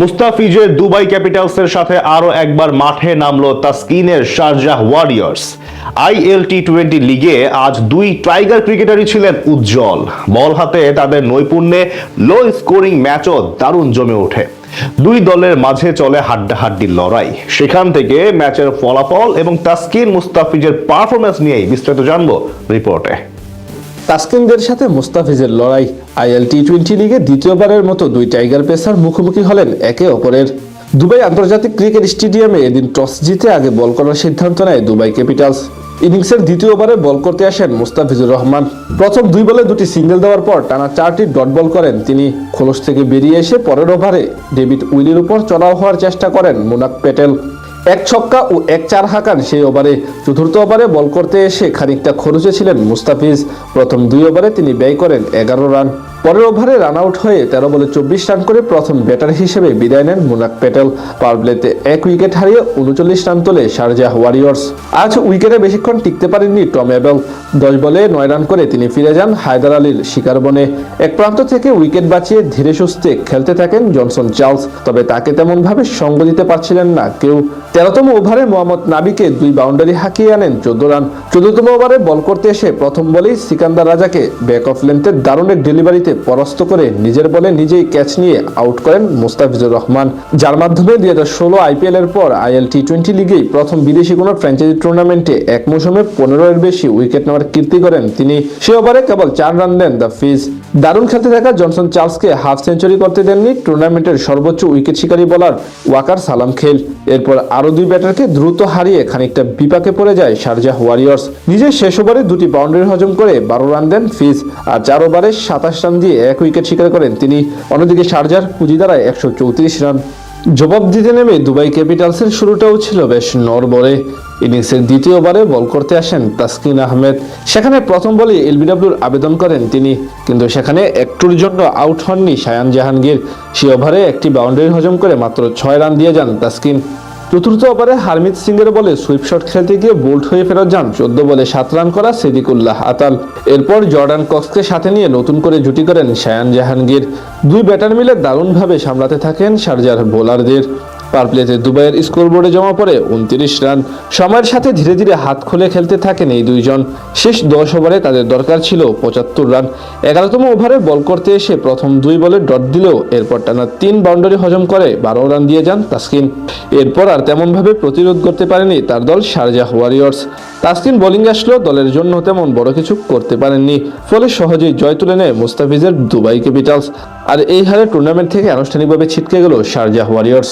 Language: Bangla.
মুস্তাফিজের দুবাই ক্যাপিটালসের সাথে আরও একবার মাঠে নামলো তাসকিনের Sharjah warriors. IL T twenty লিগে আজ দুই টাইগার ক্রিকেটারই ছিলেন উজ্জ্বল। বল হাতে তাদের নৈপুণ্যে লো স্কোরিং ম্যাচও দারুণ জমে ওঠে। দুই দলের মাঝে চলে হাড্ডাহাড্ডির লড়াই। সেখান থেকে ম্যাচের ফলাফল এবং তাসকিন মুস্তাফিজের পারফরমেন্স নিয়েই বিস্তারিত জানব রিপোর্টে। তাসকিনদের সাথে মুস্তাফিজের লড়াই। আইএল টি টোয়েন্টি লিগে দ্বিতীয়বারের মতো দুই টাইগার পেসার মুখোমুখি হলেন একে অপরের। দুবাই আন্তর্জাতিক ক্রিকেট স্টেডিয়ামে এদিন টস জিতে আগে বল করার সিদ্ধান্ত নেয় দুবাই ক্যাপিটালস। ইনিংসের দ্বিতীয় ওভারে বল করতে আসেন মুস্তাফিজুর রহমান। প্রথম দুই বলে দুটি সিঙ্গেল দেওয়ার পর টানা চারটি ডট বল করেন তিনি। খোলস থেকে বেরিয়ে এসে পরের ওভারে ডেভিড উইলির উপর চড়াও হওয়ার চেষ্টা করেন মুনাক প্যাটেল এক ছক্কা ও এক চার হাঁকান সেই ওভারে। চতুর্থ ওভারে বল করতে এসে খানিকটা খরচে ছিলেন মুস্তাফিজ। প্রথম দুই ওভারে তিনি ব্যয় করেন এগারো রান। পরের ওভারে রান আউট হয়ে তেরো বলে চব্বিশ রান করে প্রথম ব্যাটার হিসেবে বিদায় নেন মুনাক প্যাটেল পাওয়ার প্লেতে এক উইকেট হারিয়ে উনচল্লিশ রান তোলে শারজাহ ওয়ারিয়র্স। আজ উইকেটে বেশিক্ষণ টিকতে পারেননি টম অ্যাবেল। দশ বলে নয় রান করে তিনি ফিরে যান হায়দার আলীর শিকার বনে। এক প্রান্ত থেকে উইকেট বাঁচিয়ে ধীরে সুস্থে খেলতে থাকেন জনসন চার্লস, তবে তাকে তেমনভাবে সঙ্গ দিতে পারছিলেন না কেউ। তেরোতম ওভারে মোহাম্মদ নাবিকে দুই বাউন্ডারি হাঁকিয়ে আনেন চোদ্দ রান। চোদ্দতম ওভারে বল করতে এসে প্রথম বলেই সিকান্দার রাজাকে ব্যাক অফ লেন্থের দারুণ এক ডেলিভারিতে পরাস্ত করে নিজের বলে নিজেই ক্যাচ নিয়ে আউট করেন মুস্তাফিজুর রহমান। যার মাধ্যমে দুই হাজার ষোলো আইপিএল এর পর আইএল টি টোয়েন্টি লিগেই প্রথম বিদেশি কোনো ফ্র্যাঞ্চাইজি টুর্নামেন্টে এক মৌসুমে পনেরো এর বেশি উইকেট নেওয়ার কীর্তি করেন তিনি। সে ওভারে কেবল চার রান দেন দ্য ফিজ দারুণ খেলতে থাকা জনসন চার্লসকে হাফ সেঞ্চুরি করতে দেননি টুর্নামেন্টের সর্বোচ্চ উইকেট শিকারী বলার ওয়াকার সালাম খেল। এরপর আরও দুই ব্যাটারকে দ্রুত হারিয়ে খানিকটা বিপাকে পড়ে যায় শারজাহ ওয়ারিয়র্স নিজের শেষ ওভারে দুটি বাউন্ডারি হজম করে বারো রান দেন ফিজ আর চার ওভারে সাতাশ রান দিয়ে এক উইকেট শিকার করেন তিনি। অন্যদিকে শারজার পুঁজি দ্বারায় একশো চৌত্রিশ রান। জবাব দিতে নেমে দুবাই ক্যাপিটালসের শুরুটাও ছিল বেশ নড়বড়ে। ইনিংসের দ্বিতীয় ওভারে বল করতে আসেন তাসকিন আহমেদ। সেখানে প্রথম বলে এলবিডব্লিউর আবেদন করেন তিনি, কিন্তু সেখানে একটুর জন্য আউট হননি সায়ান জাহাঙ্গীর। সে ওভারে একটি বাউন্ডারি হজম করে মাত্র ছয় রান দিয়ে যান তাসকিন। চতুর্থ ওভারে হারমিত সিং এর বলে সুইপ শট খেলতে গিয়ে বোল্ট হয়ে ফেরত যান চোদ্দ বলে সাত রান করা সেদিকুল্লাহ আতাল। এরপর জর্ডান কক্সকে সাথে নিয়ে নতুন করে জুটি করেন শায়ান জাহাঙ্গীর। দুই ব্যাটার মিলে দারুণভাবে সামলাতে থাকেন শারজার বোলারদের। পার প্লেতে দুবাইয়ের স্কোরবোর্ডে জমা পড়ে উনত্রিশ রান। সময়ের সাথে ধীরে ধীরে হাত খুলে খেলতে থাকেন এই দুইজন। শেষ দশ ওভারে তাদের দরকার ছিল পঁচাত্তর রান। এগারোতম ওভারে বল করতে এসে প্রথম দুই বলে ডট দিলেও এরপর টানা তিন বাউন্ডারি হজম করে বারো রান দিয়ে যান তাসকিন। এরপর আর তেমনভাবে প্রতিরোধ করতে পারেনি তার দল শারজাহ ওয়ারিয়র্স। তাসকিন বোলিং আসলেও দলের জন্য তেমন বড় কিছু করতে পারেননি। ফলে সহজেই জয় তুলে নেয় মুস্তাফিজের দুবাই ক্যাপিটালস। আর এই হারে টুর্নামেন্ট থেকে আনুষ্ঠানিকভাবে ছিটকে গেল শারজাহ ওয়ারিয়র্স।